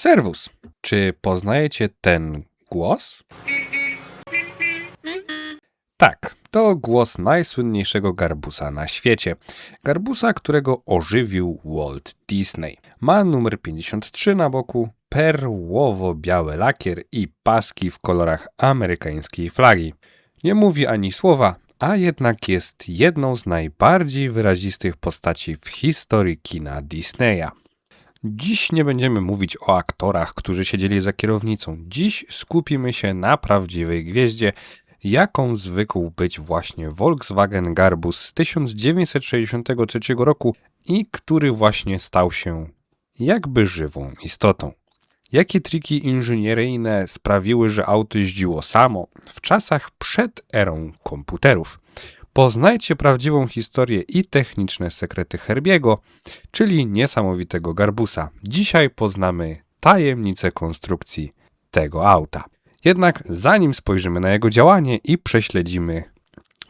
Serwus. Czy poznajecie ten głos? Tak, to głos najsłynniejszego garbusa na świecie. Garbusa, którego ożywił Walt Disney. Ma numer 53 na boku, perłowo-biały lakier i paski w kolorach amerykańskiej flagi. Nie mówi ani słowa, a jednak jest jedną z najbardziej wyrazistych postaci w historii kina Disneya. Dziś nie będziemy mówić o aktorach, którzy siedzieli za kierownicą. Dziś skupimy się na prawdziwej gwieździe, jaką zwykł być właśnie Volkswagen Garbus z 1963 roku i który właśnie stał się jakby żywą istotą. Jakie triki inżynieryjne sprawiły, że auto jeździło samo w czasach przed erą komputerów? Poznajcie prawdziwą historię i techniczne sekrety Herbiego, czyli niesamowitego garbusa. Dzisiaj poznamy tajemnicę konstrukcji tego auta. Jednak zanim spojrzymy na jego działanie i prześledzimy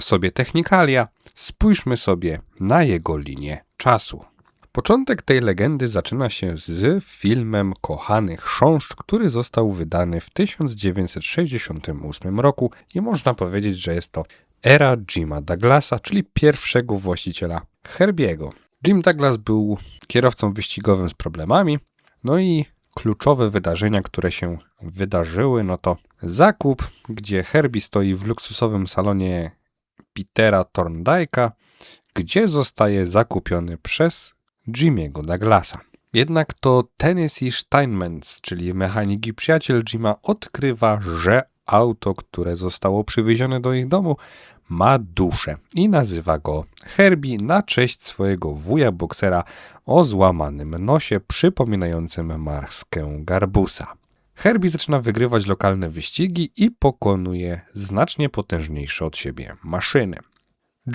sobie technikalia, spójrzmy sobie na jego linię czasu. Początek tej legendy zaczyna się z filmem Kochany Chrząszcz, który został wydany w 1968 roku i można powiedzieć, że jest to era Jima Douglasa, czyli pierwszego właściciela Herbiego. Jim Douglas był kierowcą wyścigowym z problemami, no i kluczowe wydarzenia, które się wydarzyły, no to zakup, gdzie Herbie stoi w luksusowym salonie Petera Thorndike'a, gdzie zostaje zakupiony przez Jimiego Douglasa. Jednak to Tennessee Steinmetz, czyli mechanik i przyjaciel Jima, odkrywa, że auto, które zostało przywiezione do ich domu, ma duszę i nazywa go Herbie na cześć swojego wuja boksera o złamanym nosie przypominającym maskę garbusa. Herbie zaczyna wygrywać lokalne wyścigi i pokonuje znacznie potężniejsze od siebie maszyny.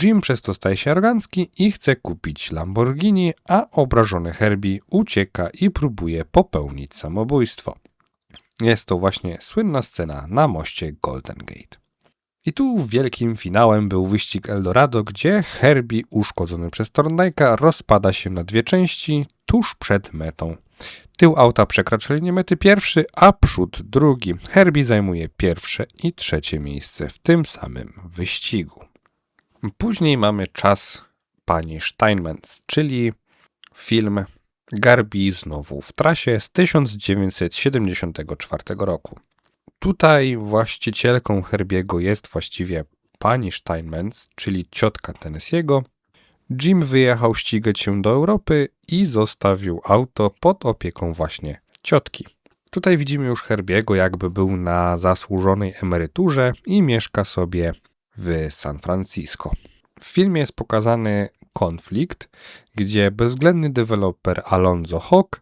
Jim przez to staje się arogancki i chce kupić Lamborghini, a obrażony Herbie ucieka i próbuje popełnić samobójstwo. Jest to właśnie słynna scena na moście Golden Gate. I tu wielkim finałem był wyścig Eldorado, gdzie Herbie uszkodzony przez Thorndike'a rozpada się na dwie części tuż przed metą. Tył auta przekracza linię mety pierwszy, a przód drugi. Herbie zajmuje pierwsze i trzecie miejsce w tym samym wyścigu. Później mamy czas pani Steinmetz, czyli film Garbi znowu w trasie z 1974 roku. Tutaj właścicielką Herbiego jest właściwie pani Steinmetz, czyli ciotka Tennessee'ego. Jim wyjechał ścigać się do Europy i zostawił auto pod opieką właśnie ciotki. Tutaj widzimy już Herbiego, jakby był na zasłużonej emeryturze i mieszka sobie w San Francisco. W filmie jest pokazany konflikt, gdzie bezwzględny deweloper Alonso Hawk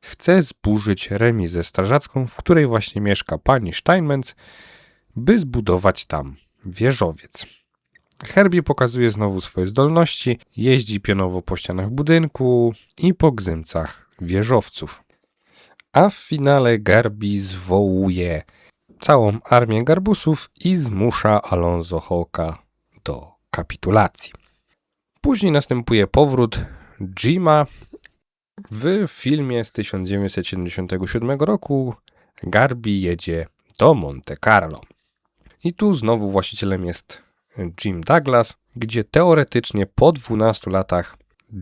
chce zburzyć remizę strażacką, w której właśnie mieszka pani Steinmetz, by zbudować tam wieżowiec. Herbie pokazuje znowu swoje zdolności, jeździ pionowo po ścianach budynku i po gzymcach wieżowców. A w finale Garbi zwołuje całą armię garbusów i zmusza Alonso Hawka do kapitulacji. Później następuje powrót Jima w filmie z 1977 roku Garbi jedzie do Monte Carlo. I tu znowu właścicielem jest Jim Douglas, gdzie teoretycznie po 12 latach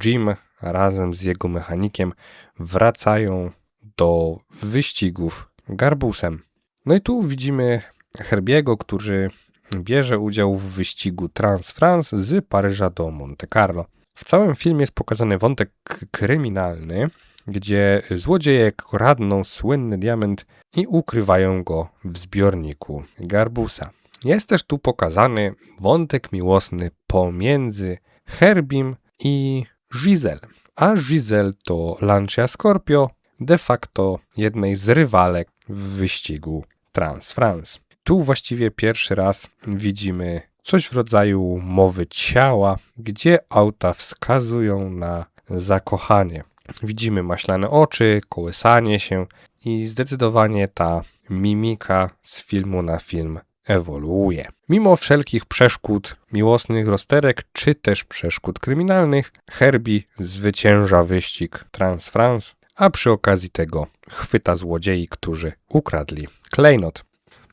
Jim razem z jego mechanikiem wracają do wyścigów Garbusem. No i tu widzimy Herbiego, który bierze udział w wyścigu Trans-France z Paryża do Monte Carlo. W całym filmie jest pokazany wątek kryminalny, gdzie złodzieje kradną słynny diament i ukrywają go w zbiorniku Garbusa. Jest też tu pokazany wątek miłosny pomiędzy Herbim i Giselle. A Giselle to Lancia Scorpio, de facto jednej z rywalek w wyścigu Trans France. Tu właściwie pierwszy raz widzimy coś w rodzaju mowy ciała, gdzie auta wskazują na zakochanie. Widzimy maślane oczy, kołysanie się i zdecydowanie ta mimika z filmu na film ewoluuje. Mimo wszelkich przeszkód miłosnych rozterek, czy też przeszkód kryminalnych, Herbie zwycięża wyścig Trans France, a przy okazji tego chwyta złodziei, którzy ukradli klejnot.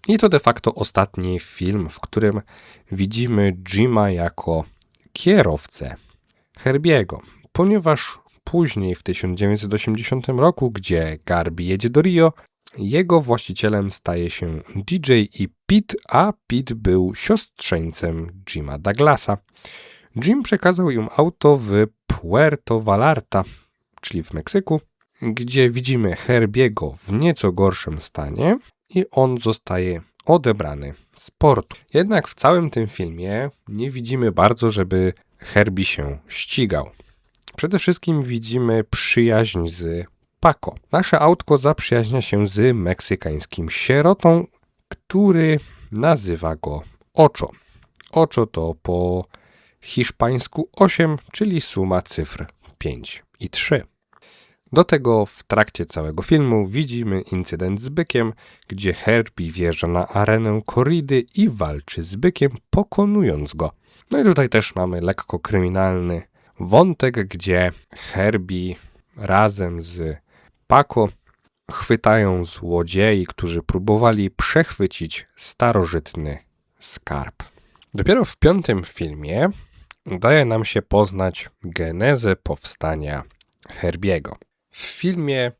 I to de facto ostatni film, w którym widzimy Jima jako kierowcę Herbiego, ponieważ później w 1980 roku, gdzie Garby jedzie do Rio, jego właścicielem staje się DJ i Pete, a Pete był siostrzeńcem Jima Douglasa. Jim przekazał im auto w Puerto Vallarta, czyli w Meksyku, gdzie widzimy Herbiego w nieco gorszym stanie i on zostaje odebrany z portu. Jednak w całym tym filmie nie widzimy bardzo, żeby Herbie się ścigał. Przede wszystkim widzimy przyjaźń z Paco. Nasze autko zaprzyjaźnia się z meksykańskim sierotą, który nazywa go Ocho. Ocho to po hiszpańsku 8, czyli suma cyfr 5 i 3. Do tego w trakcie całego filmu widzimy incydent z bykiem, gdzie Herbie wjeżdża na arenę koridy i walczy z bykiem, pokonując go. No i tutaj też mamy lekko kryminalny wątek, gdzie Herbie razem z Paco chwytają złodziei, którzy próbowali przechwycić starożytny skarb. Dopiero w piątym filmie udaje nam się poznać genezę powstania Herbiego. W filmie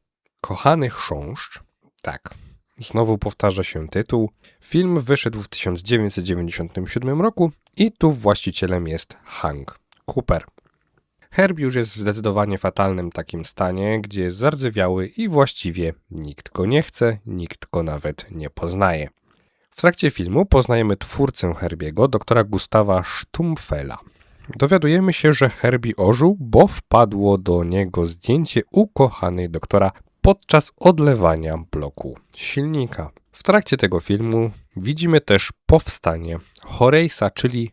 Kochany Chrząszcz, tak, znowu powtarza się tytuł, film wyszedł w 1997 roku i tu właścicielem jest Hank Cooper. Herb już jest w zdecydowanie fatalnym takim stanie, gdzie jest zardzewiały i właściwie nikt go nie chce, nikt go nawet nie poznaje. W trakcie filmu poznajemy twórcę Herbiego, doktora Gustawa Stumpfela. Dowiadujemy się, że Herbie ożył, bo wpadło do niego zdjęcie ukochanej doktora podczas odlewania bloku silnika. W trakcie tego filmu widzimy też powstanie Horace'a, czyli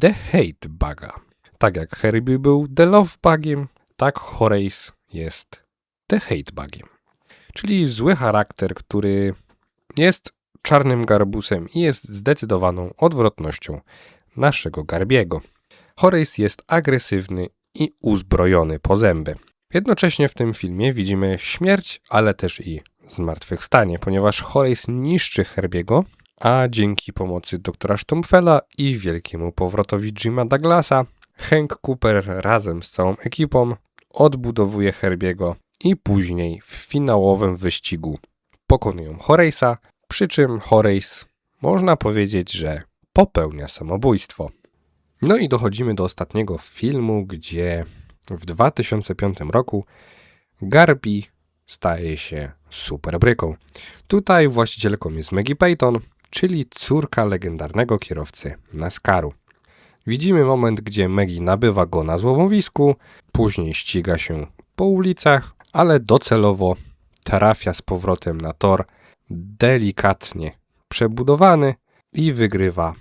The Hate Buga. Tak jak Herbie był The Love Bugiem, tak Horace jest The Hate Bugiem. Czyli zły charakter, który jest czarnym garbusem i jest zdecydowaną odwrotnością naszego Garbiego. Horace jest agresywny i uzbrojony po zęby. Jednocześnie w tym filmie widzimy śmierć, ale też i zmartwychwstanie, ponieważ Horace niszczy Herbiego, a dzięki pomocy doktora Stumpfela i wielkiemu powrotowi Jima Douglasa, Hank Cooper razem z całą ekipą odbudowuje Herbiego i później w finałowym wyścigu pokonują Horace'a, przy czym Horace można powiedzieć, że popełnia samobójstwo. No i dochodzimy do ostatniego filmu, gdzie w 2005 roku Garbi staje się superbryką. Tutaj właścicielką jest Maggie Payton, czyli córka legendarnego kierowcy NASCARu. Widzimy moment, gdzie Maggie nabywa go na złomowisku, później ściga się po ulicach, ale docelowo trafia z powrotem na tor delikatnie przebudowany i wygrywa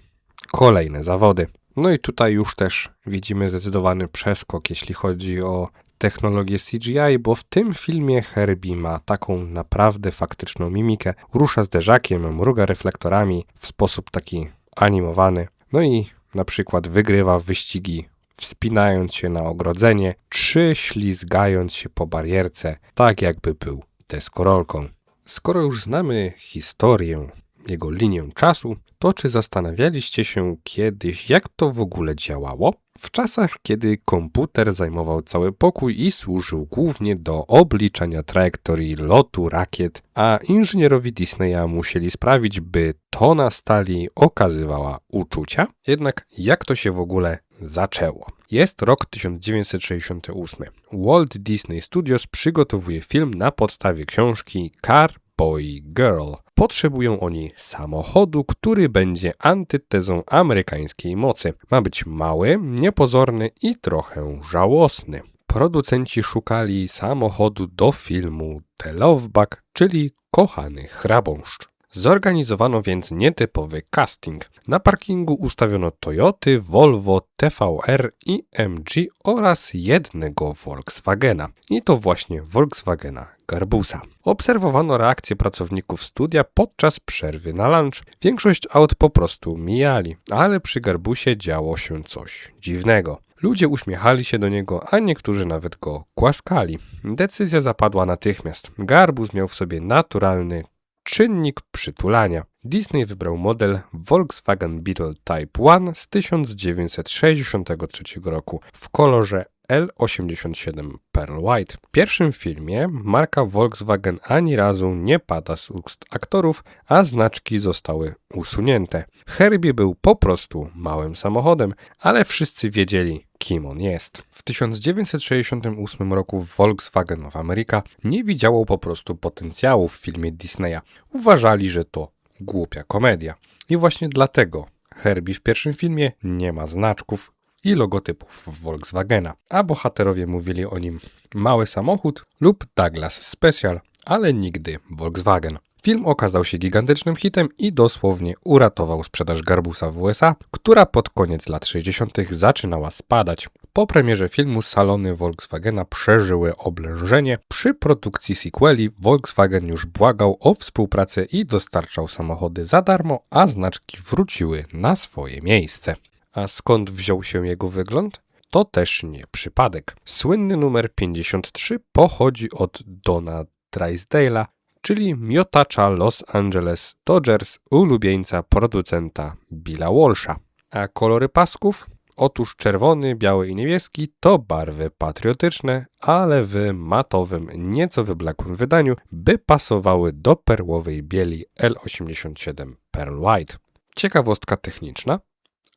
kolejne zawody. No i tutaj już też widzimy zdecydowany przeskok, jeśli chodzi o technologię CGI, bo w tym filmie Herbie ma taką naprawdę faktyczną mimikę. Rusza zderzakiem, mruga reflektorami w sposób taki animowany. No i na przykład wygrywa wyścigi wspinając się na ogrodzenie, czy ślizgając się po barierce, tak jakby był deskorolką. Skoro już znamy historię jego linię czasu, to czy zastanawialiście się kiedyś, jak to w ogóle działało? W czasach, kiedy komputer zajmował cały pokój i służył głównie do obliczania trajektorii lotu rakiet, a inżynierowie Disneya musieli sprawić, by tona stali okazywała uczucia, jednak jak to się w ogóle zaczęło? Jest rok 1968. Walt Disney Studios przygotowuje film na podstawie książki Car Boy Girl. Potrzebują oni samochodu, który będzie antytezą amerykańskiej mocy. Ma być mały, niepozorny i trochę żałosny. Producenci szukali samochodu do filmu The Love Bug, czyli Kochany Chrabąszcz. Zorganizowano więc nietypowy casting. Na parkingu ustawiono Toyoty, Volvo, TVR i MG oraz jednego Volkswagena. I to właśnie Volkswagena Garbusa. Obserwowano reakcję pracowników studia podczas przerwy na lunch. Większość aut po prostu mijali, ale przy Garbusie działo się coś dziwnego. Ludzie uśmiechali się do niego, a niektórzy nawet go głaskali. Decyzja zapadła natychmiast. Garbus miał w sobie naturalny czynnik przytulania. Disney wybrał model Volkswagen Beetle Type 1 z 1963 roku w kolorze L87 Pearl White. W pierwszym filmie marka Volkswagen ani razu nie pada z ust aktorów, a znaczki zostały usunięte. Herbie był po prostu małym samochodem, ale wszyscy wiedzieli, kim on jest. W 1968 roku Volkswagen of America nie widziało po prostu potencjału w filmie Disneya. Uważali, że to głupia komedia. I właśnie dlatego Herbie w pierwszym filmie nie ma znaczków i logotypów Volkswagena, a bohaterowie mówili o nim mały samochód lub Douglas Special, ale nigdy Volkswagen. Film okazał się gigantycznym hitem i dosłownie uratował sprzedaż Garbusa w USA, która pod koniec lat 60. zaczynała spadać. Po premierze filmu salony Volkswagena przeżyły oblężenie. Przy produkcji sequeli Volkswagen już błagał o współpracę i dostarczał samochody za darmo, a znaczki wróciły na swoje miejsce. A skąd wziął się jego wygląd? To też nie przypadek. Słynny numer 53 pochodzi od Dona Drysdale'a, czyli miotacza Los Angeles Dodgers, ulubieńca producenta Billa Walsha. A kolory pasków? Otóż czerwony, biały i niebieski to barwy patriotyczne, ale w matowym, nieco wyblakłym wydaniu, by pasowały do perłowej bieli L87 Pearl White. Ciekawostka techniczna.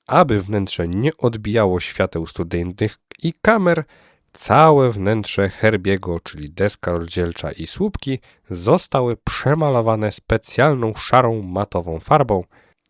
Aby wnętrze nie odbijało świateł studyjnych i kamer, całe wnętrze Herbiego, czyli deska rozdzielcza i słupki, zostały przemalowane specjalną szarą matową farbą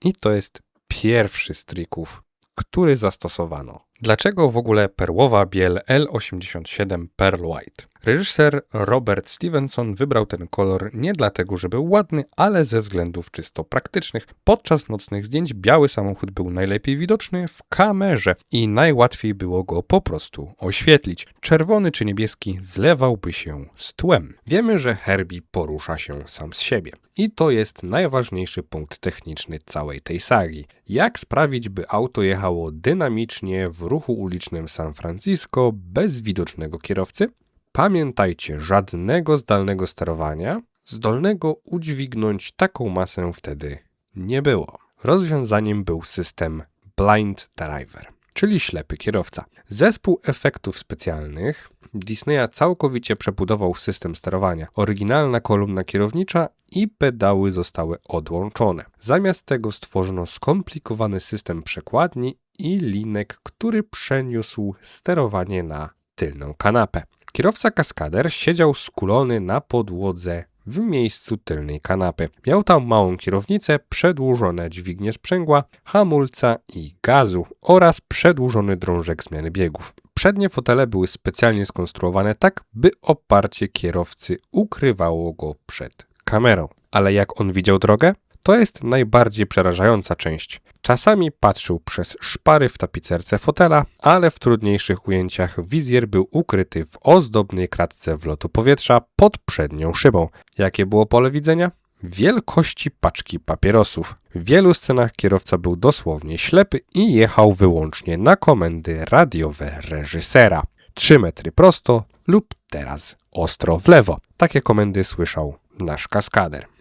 i to jest pierwszy z trików, który zastosowano. Dlaczego w ogóle perłowa biel L87 Pearl White? Reżyser Robert Stevenson wybrał ten kolor nie dlatego, że był ładny, ale ze względów czysto praktycznych. Podczas nocnych zdjęć biały samochód był najlepiej widoczny w kamerze i najłatwiej było go po prostu oświetlić. Czerwony czy niebieski zlewałby się z tłem. Wiemy, że Herbie porusza się sam z siebie. I to jest najważniejszy punkt techniczny całej tej sagi. Jak sprawić, by auto jechało dynamicznie w ruchu ulicznym San Francisco bez widocznego kierowcy? Pamiętajcie, żadnego zdalnego sterowania, zdolnego udźwignąć taką masę wtedy nie było. Rozwiązaniem był system Blind Driver, czyli ślepy kierowca. Zespół efektów specjalnych Disneya całkowicie przebudował system sterowania. Oryginalna kolumna kierownicza i pedały zostały odłączone. Zamiast tego stworzono skomplikowany system przekładni i linek, który przeniósł sterowanie na tylną kanapę. Kierowca kaskader siedział skulony na podłodze w miejscu tylnej kanapy. Miał tam małą kierownicę, przedłużone dźwignie sprzęgła, hamulca i gazu oraz przedłużony drążek zmiany biegów. Przednie fotele były specjalnie skonstruowane tak, by oparcie kierowcy ukrywało go przed kamerą. Ale jak on widział drogę? To jest najbardziej przerażająca część. Czasami patrzył przez szpary w tapicerce fotela, ale w trudniejszych ujęciach wizjer był ukryty w ozdobnej kratce wlotu powietrza pod przednią szybą. Jakie było pole widzenia? Wielkości paczki papierosów. W wielu scenach kierowca był dosłownie ślepy i jechał wyłącznie na komendy radiowe reżysera. 3 metry prosto lub teraz ostro w lewo. Takie komendy słyszał nasz kaskader.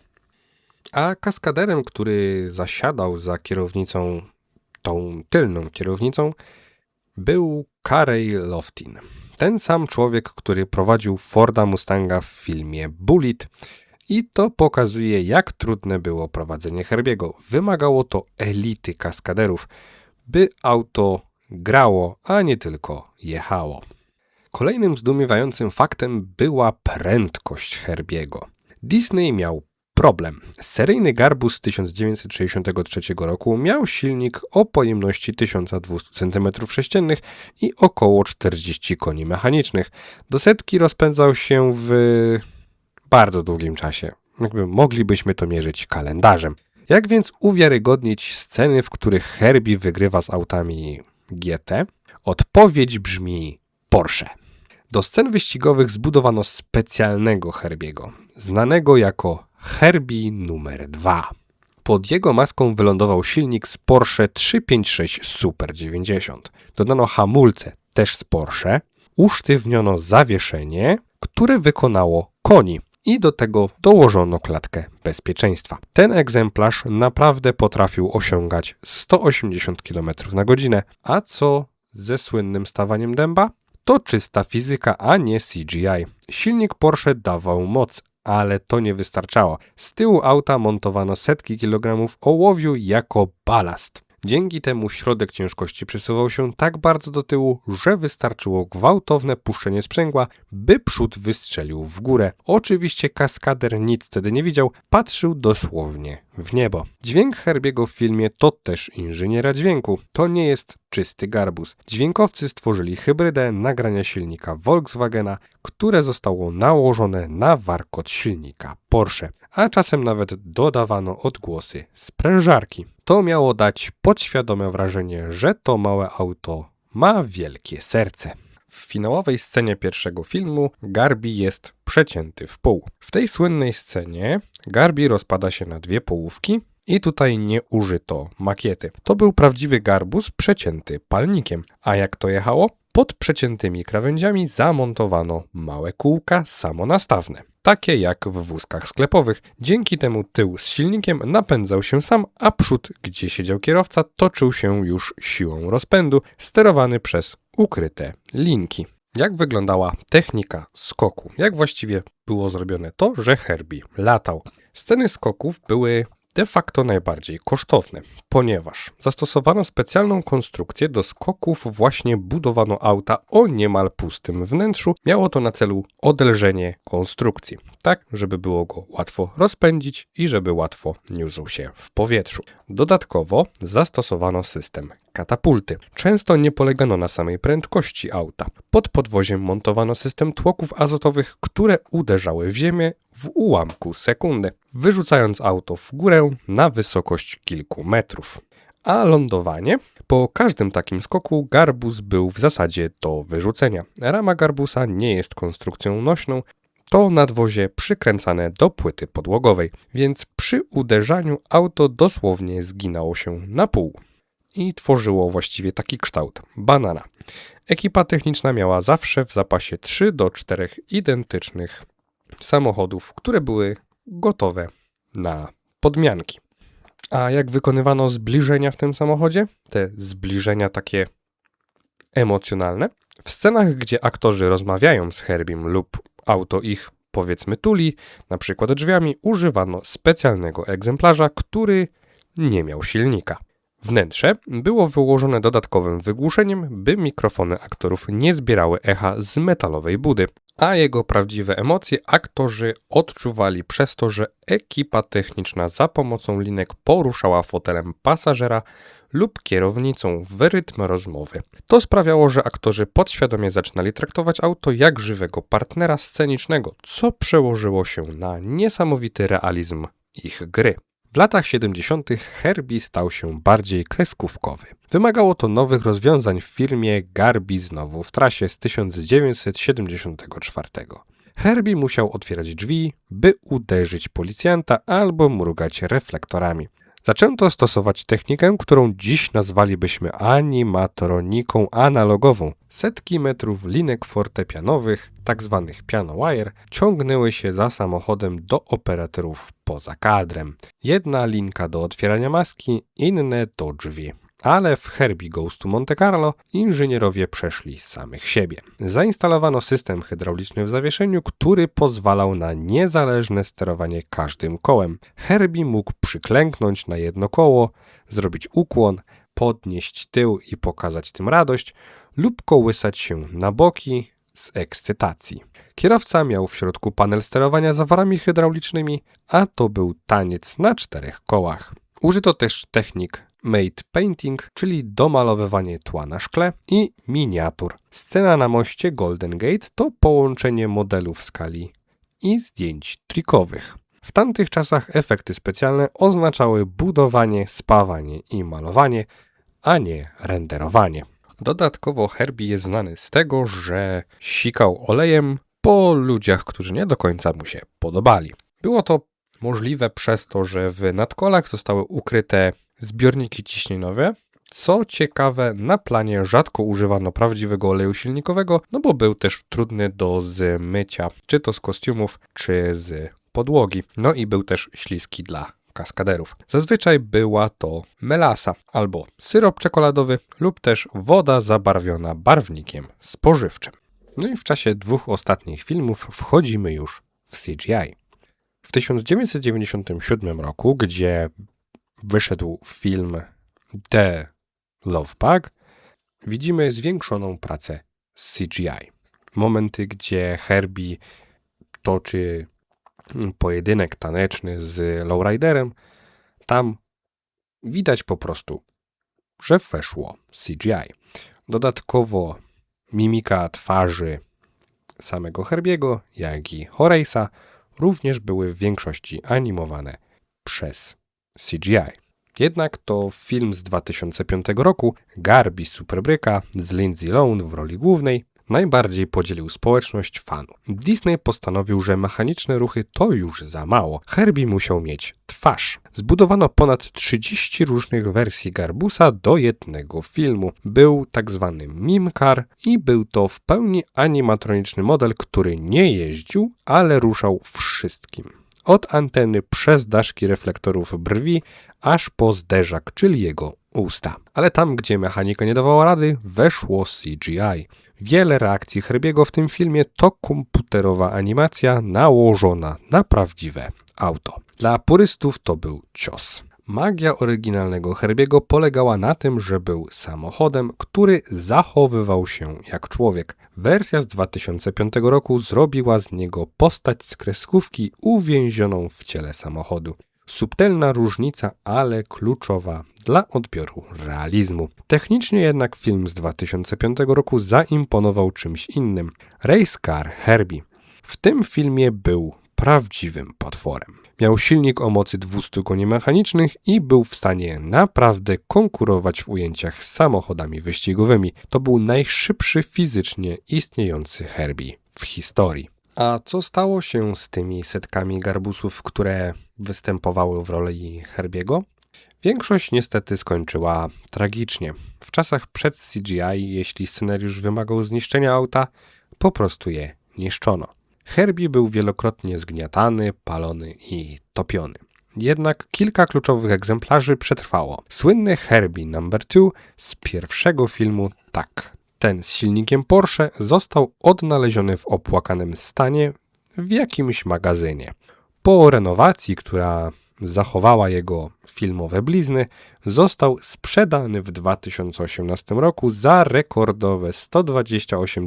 A kaskaderem, który zasiadał za kierownicą, tą tylną kierownicą, był Carey Loftin. Ten sam człowiek, który prowadził Forda Mustanga w filmie Bullet. I to pokazuje, jak trudne było prowadzenie Herbiego. Wymagało to elity kaskaderów, by auto grało, a nie tylko jechało. Kolejnym zdumiewającym faktem była prędkość Herbiego. Disney miał Problem. Seryjny Garbus z 1963 roku miał silnik o pojemności 1200 cm3 i około 40 koni mechanicznych. Do setki rozpędzał się w bardzo długim czasie. Jakby moglibyśmy to mierzyć kalendarzem. Jak więc uwiarygodnić sceny, w których Herbie wygrywa z autami GT? Odpowiedź brzmi Porsche. Do scen wyścigowych zbudowano specjalnego Herbiego, znanego jako Herbie numer 2. Pod jego maską wylądował silnik z Porsche 356 Super 90. Dodano hamulce też z Porsche, usztywniono zawieszenie, które wykonało koni i do tego dołożono klatkę bezpieczeństwa. Ten egzemplarz naprawdę potrafił osiągać 180 km na godzinę, a co ze słynnym stawaniem dęba? To czysta fizyka, a nie CGI. Silnik Porsche dawał moc, ale to nie wystarczało. Z tyłu auta montowano setki kilogramów ołowiu jako balast. Dzięki temu środek ciężkości przesuwał się tak bardzo do tyłu, że wystarczyło gwałtowne puszczenie sprzęgła, by przód wystrzelił w górę. Oczywiście kaskader nic wtedy nie widział, patrzył dosłownie w niebo. Dźwięk Herbiego w filmie to też inżyniera dźwięku. To nie jest czysty garbus. Dźwiękowcy stworzyli hybrydę nagrania silnika Volkswagena, które zostało nałożone na warkot silnika Porsche, a czasem nawet dodawano odgłosy sprężarki. To miało dać podświadome wrażenie, że to małe auto ma wielkie serce. W finałowej scenie pierwszego filmu Garbi jest przecięty w pół. W tej słynnej scenie Garbi rozpada się na dwie połówki i tutaj nie użyto makiety. To był prawdziwy garbus przecięty palnikiem. A jak to jechało? Pod przeciętymi krawędziami zamontowano małe kółka samonastawne, takie jak w wózkach sklepowych. Dzięki temu tył z silnikiem napędzał się sam, a przód, gdzie siedział kierowca, toczył się już siłą rozpędu, sterowany przez ukryte linki. Jak wyglądała technika skoku? Jak właściwie było zrobione to, że Herbie latał? Sceny skoków były de facto najbardziej kosztowne, ponieważ zastosowano specjalną konstrukcję do skoków, właśnie budowano auta o niemal pustym wnętrzu. Miało to na celu odelżenie konstrukcji, tak żeby było go łatwo rozpędzić i żeby łatwo niósł się w powietrzu. Dodatkowo zastosowano system katapulty. Często nie polegano na samej prędkości auta. Pod podwoziem montowano system tłoków azotowych, które uderzały w ziemię w ułamku sekundy, wyrzucając auto w górę na wysokość kilku metrów. A lądowanie? Po każdym takim skoku garbus był w zasadzie do wyrzucenia. Rama garbusa nie jest konstrukcją nośną, to nadwozie przykręcane do płyty podłogowej, więc przy uderzaniu auto dosłownie zginało się na pół i tworzyło właściwie taki kształt banana. Ekipa techniczna miała zawsze w zapasie 3 do 4 identycznych samochodów, które były gotowe na podmianki. A jak wykonywano zbliżenia w tym samochodzie? Te zbliżenia takie emocjonalne. W scenach, gdzie aktorzy rozmawiają z Herbim lub auto ich powiedzmy tuli, na przykład drzwiami, używano specjalnego egzemplarza, który nie miał silnika. Wnętrze było wyłożone dodatkowym wygłuszeniem, by mikrofony aktorów nie zbierały echa z metalowej budy, a jego prawdziwe emocje aktorzy odczuwali przez to, że ekipa techniczna za pomocą linek poruszała fotelem pasażera lub kierownicą w rytm rozmowy. To sprawiało, że aktorzy podświadomie zaczynali traktować auto jak żywego partnera scenicznego, co przełożyło się na niesamowity realizm ich gry. W latach 70. Herbie stał się bardziej kreskówkowy. Wymagało to nowych rozwiązań w filmie Garbi znowu w trasie z 1974. Herbie musiał otwierać drzwi, by uderzyć policjanta albo mrugać reflektorami. Zaczęto stosować technikę, którą dziś nazwalibyśmy animatroniką analogową. Setki metrów linek fortepianowych, tzw. Tak piano wire, ciągnęły się za samochodem do operatorów poza kadrem. Jedna linka do otwierania maski, inne do drzwi ale w Herbie Goes to Monte Carlo inżynierowie przeszli samych siebie. Zainstalowano system hydrauliczny w zawieszeniu, który pozwalał na niezależne sterowanie każdym kołem. Herbie mógł przyklęknąć na jedno koło, zrobić ukłon, podnieść tył i pokazać tym radość, lub kołysać się na boki z ekscytacji. Kierowca miał w środku panel sterowania zaworami hydraulicznymi, a to był taniec na czterech kołach. Użyto też technik made painting, czyli domalowywanie tła na szkle i miniatur. Scena na moście Golden Gate to połączenie modelów skali i zdjęć trikowych. W tamtych czasach efekty specjalne oznaczały budowanie, spawanie i malowanie, a nie renderowanie. Dodatkowo Herbie jest znany z tego, że sikał olejem po ludziach, którzy nie do końca mu się podobali. Było to możliwe przez to, że w nadkolach zostały ukryte zbiorniki ciśnieniowe, Co ciekawe, na planie rzadko używano prawdziwego oleju silnikowego, no bo był też trudny do zmycia, czy to z kostiumów, czy z podłogi. No i był też śliski dla kaskaderów. Zazwyczaj była to melasa albo syrop czekoladowy lub też woda zabarwiona barwnikiem spożywczym. No i w czasie dwóch ostatnich filmów wchodzimy już w CGI. W 1997 roku, gdzie wyszedł film The Love Bug, widzimy zwiększoną pracę CGI. Momenty, gdzie Herbie toczy pojedynek taneczny z Lowriderem, tam widać po prostu, że weszło CGI. Dodatkowo mimika twarzy samego Herbiego, jak i Horace'a również były w większości animowane przez CGI. Jednak to film z 2005 roku, Garbi Superbryka z Lindsay Lohan w roli głównej, najbardziej podzielił społeczność fanów. Disney postanowił, że mechaniczne ruchy to już za mało. Herbie musiał mieć twarz. Zbudowano ponad 30 różnych wersji Garbusa do jednego filmu. Był tak zwany mimkar i był to w pełni animatroniczny model, który nie jeździł, ale ruszał wszystkim. Od anteny przez daszki reflektorów brwi, aż po zderzak, czyli jego usta. Ale tam, gdzie mechanika nie dawała rady, weszło CGI. Wiele reakcji Herbiego w tym filmie to komputerowa animacja nałożona na prawdziwe auto. Dla purystów to był cios. Magia oryginalnego Herbiego polegała na tym, że był samochodem, który zachowywał się jak człowiek. Wersja z 2005 roku zrobiła z niego postać z kreskówki uwięzioną w ciele samochodu. Subtelna różnica, ale kluczowa dla odbioru realizmu. Technicznie jednak film z 2005 roku zaimponował czymś innym. Race Car Herbie. W tym filmie był prawdziwym potworem. Miał silnik o mocy 200 koni mechanicznych i był w stanie naprawdę konkurować w ujęciach z samochodami wyścigowymi. To był najszybszy fizycznie istniejący Herbie w historii. A co stało się z tymi setkami garbusów, które występowały w roli Herbiego? Większość niestety skończyła tragicznie. W czasach przed CGI, jeśli scenariusz wymagał zniszczenia auta, po prostu je niszczono. Herbie był wielokrotnie zgniatany, palony i topiony. Jednak kilka kluczowych egzemplarzy przetrwało. Słynny Herbie No. 2 z pierwszego filmu Tak. Ten z silnikiem Porsche został odnaleziony w opłakanym stanie w jakimś magazynie. Po renowacji, która zachowała jego filmowe blizny, został sprzedany w 2018 roku za rekordowe 128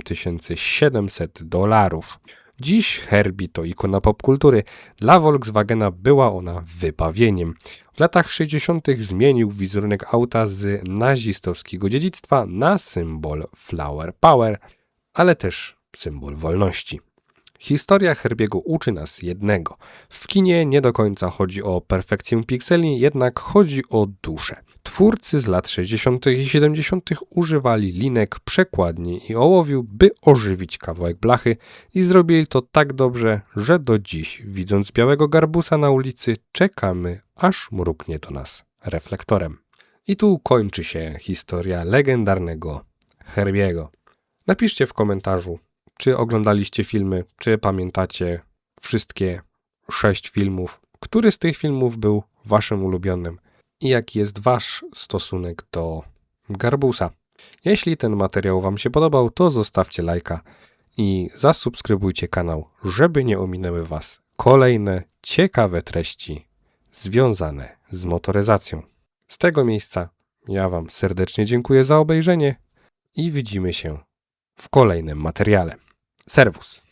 700 dolarów. Dziś Herbie to ikona popkultury. Dla Volkswagena była ona wybawieniem. W latach 60. zmienił wizerunek auta z nazistowskiego dziedzictwa na symbol Flower Power, ale też symbol wolności. Historia Herbiego uczy nas jednego. W kinie nie do końca chodzi o perfekcję pikseli, jednak chodzi o duszę. Twórcy z lat 60. i 70. używali linek, przekładni i ołowiu, by ożywić kawałek blachy i zrobili to tak dobrze, że do dziś, widząc białego garbusa na ulicy, czekamy, aż mruknie do nas reflektorem. I tu kończy się historia legendarnego Herbiego. Napiszcie w komentarzu, czy oglądaliście filmy, czy pamiętacie wszystkie sześć filmów, który z tych filmów był waszym ulubionym i jaki jest wasz stosunek do Garbusa. Jeśli ten materiał wam się podobał, to zostawcie lajka i zasubskrybujcie kanał, żeby nie ominęły was kolejne ciekawe treści związane z motoryzacją. Z tego miejsca ja wam serdecznie dziękuję za obejrzenie i widzimy się w kolejnym materiale. Servus.